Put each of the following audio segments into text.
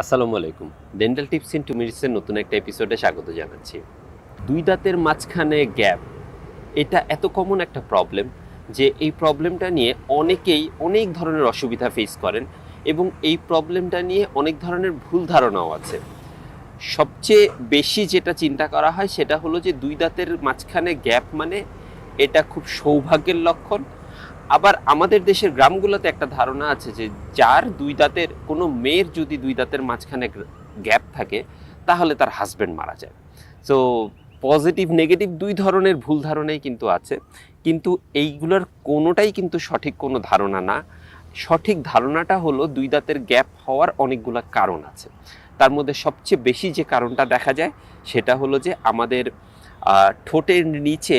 আসসালামু আলাইকুম। Dental tips in two মিনিটসের নতুন একটা এপিসোডে স্বাগত জানাচ্ছি। দুই দাঁতের মাঝখানে গ্যাপ এটা এত কমন একটা প্রবলেম যে এই প্রবলেমটা নিয়ে অনেকেই অনেক ধরনের অসুবিধা ফেস করেন এবং এই প্রবলেমটা নিয়ে অনেক ধরনের ভুল ধারণাও আছে। সবচেয়ে বেশি যেটা চিন্তা করা হয় সেটা হলো যে দুই দাঁতের মাঝখানে গ্যাপ মানে এটা খুব সৌভাগ্যের লক্ষণ আবার আমাদের দেশের গ্রামগুলোতে একটা ধারণা আছে যে যার দুই দাঁতের, কোনো মেয়ের যদি দুই দাঁতের মাঝখানে গ্যাপ থাকে, তাহলে তার হাজব্যান্ড মারা যায়। তো পজিটিভ নেগেটিভ দুই ধরনের ভুল ধারণাই কিন্তু আছে। কিন্তু এইগুলোর কোনোটাই কিন্তু সঠিক কোনো ধারণা না। সঠিক ধারণাটা হলো দুই দাঁতের গ্যাপ হওয়ার অনেকগুলো কারণ আছে। তার মধ্যে সবচেয়ে বেশি যে কারণটা দেখা যায়, সেটা হলো যে আমাদের ঠোঁটের নিচে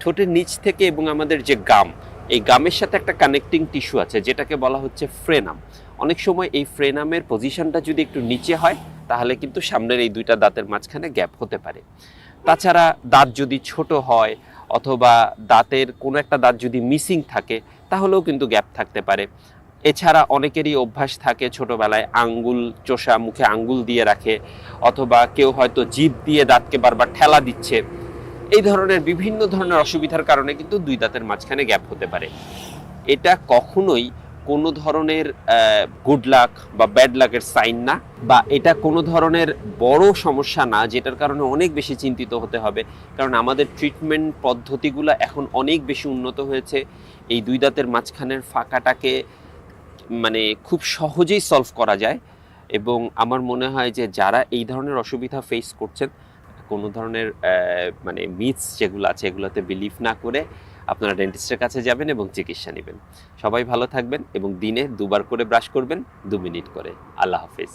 ঠোঁটের নিচ থেকে এবং আমাদের যে গাম, এই গামের সাথে একটা কানেক্টিং টিস্যু আছে, যেটাকে বলা হচ্ছে ফ্রেনাম অনেক সময় এই ফ্রেনামের পজিশনটা যদি একটু নিচে হয়, তাহলে কিন্তু সামনের এই দুইটা দাঁতের মাঝখানে গ্যাপ হতে পারে। তাছাড়া দাঁত যদি ছোট হয়, অথবা দাঁতের কোনো একটা দাঁত যদি মিসিং থাকে, তাহলেও কিন্তু গ্যাপ থাকতে পারে। এছাড়া অনেকেরই অভ্যাস থাকে ছোটবেলায় আঙ্গুল চোষা, মুখে আঙ্গুল দিয়ে রাখে, অথবা কেউ হয়তো জিভ দিয়ে দাঁতকে বারবার ঠেলা দিচ্ছে। এই ধরনের বিভিন্ন ধরনের অসুবিধার কারণে কিন্তু দুই দাঁতের মাঝখানে গ্যাপ হতে পারে। এটা কখনোই কোনো ধরনের গুড লাক বা ব্যাড লাকের সাইন না বা এটা কোনো ধরনের বড় সমস্যা না, যেটার কারণে অনেক বেশি চিন্তিত হতে হবে। কারণ আমাদের ট্রিটমেন্ট পদ্ধতিগুলো এখন অনেক বেশি উন্নত হয়েছে। এই দুই দাঁতের মাঝখানের ফাঁকাটাকে মানে খুব সহজেই সলভ করা যায়। এবং আমার মনে হয় যে যারা এই ধরনের অসুবিধা ফেস করছেন কোনো ধরনের মানে মিথস যেগুলো আছে এগুলোতে বিলিভ না করে আপনারা ডেন্টিস্টের কাছে যাবেন এবং চিকিৎসা নেবেন। সবাই ভালো থাকবেন এবং দিনে দুবার করে ব্রাশ করবেন, দু মিনিট করে। আল্লাহ হাফেজ।